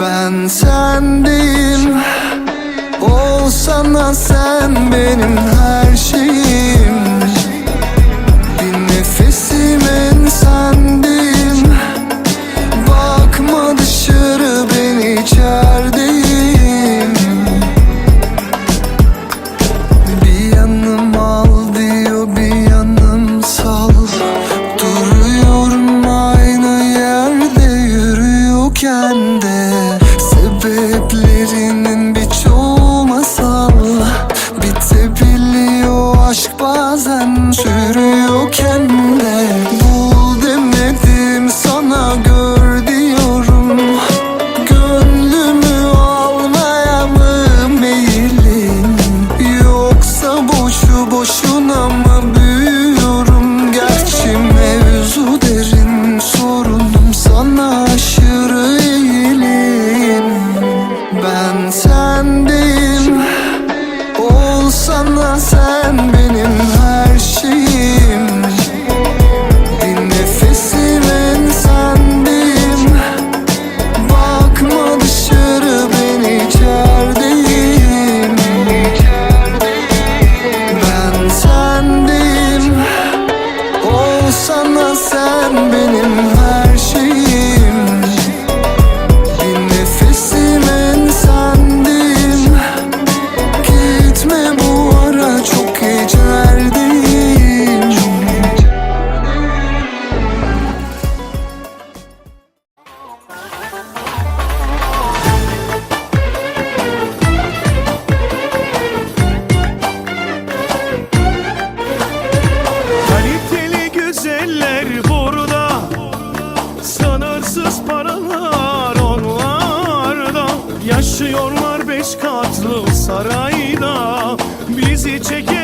Ben sendeyim Olsana sen benim her şeyim. Bir nefesime sende Sebeplerini answer. bizi çeker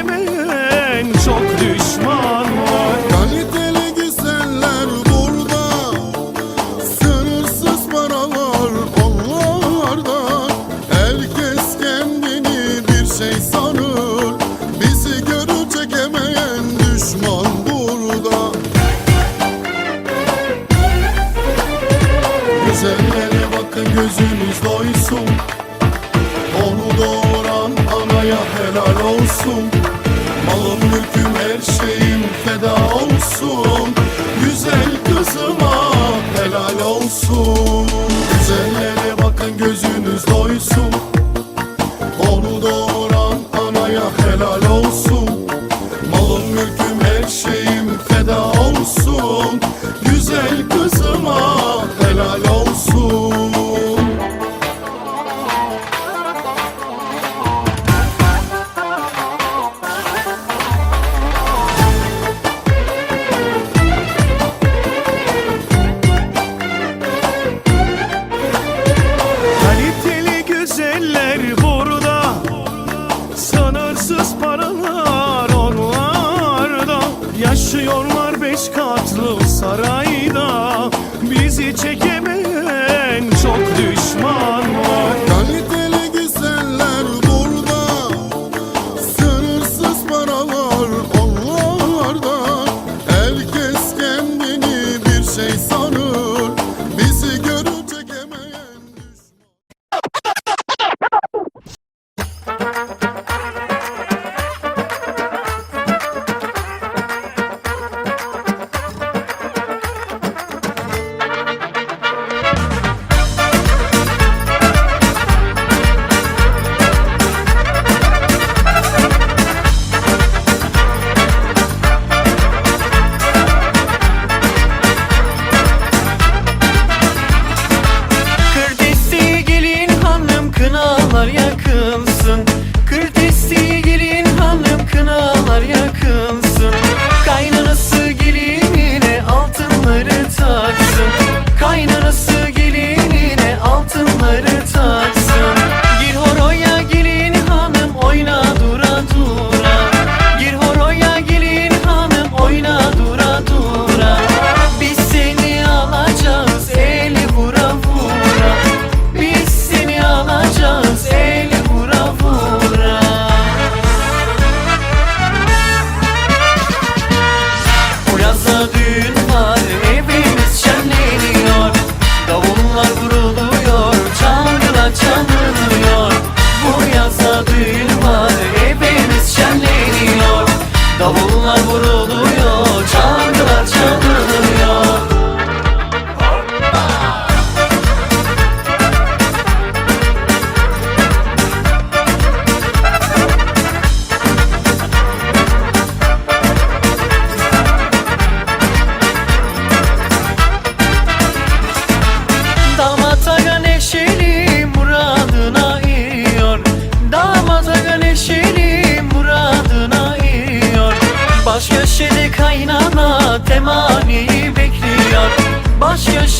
her şeyim feda olsun. Güzel kızıma helal olsun. Güzellere bakan gözünüz doysun. Onu doğuran anaya helal olsun. Malım mülküm her şey tatlı sarayda Bizi çekemeyen çok düşman var. Kaliteli güzeller burada Sınırsız paralar onlarda Herkes kendini bir şey sanıyor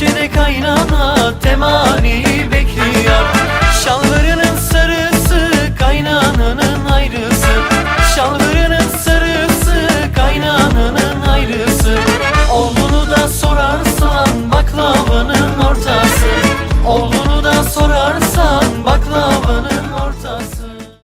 peşine kaynana temani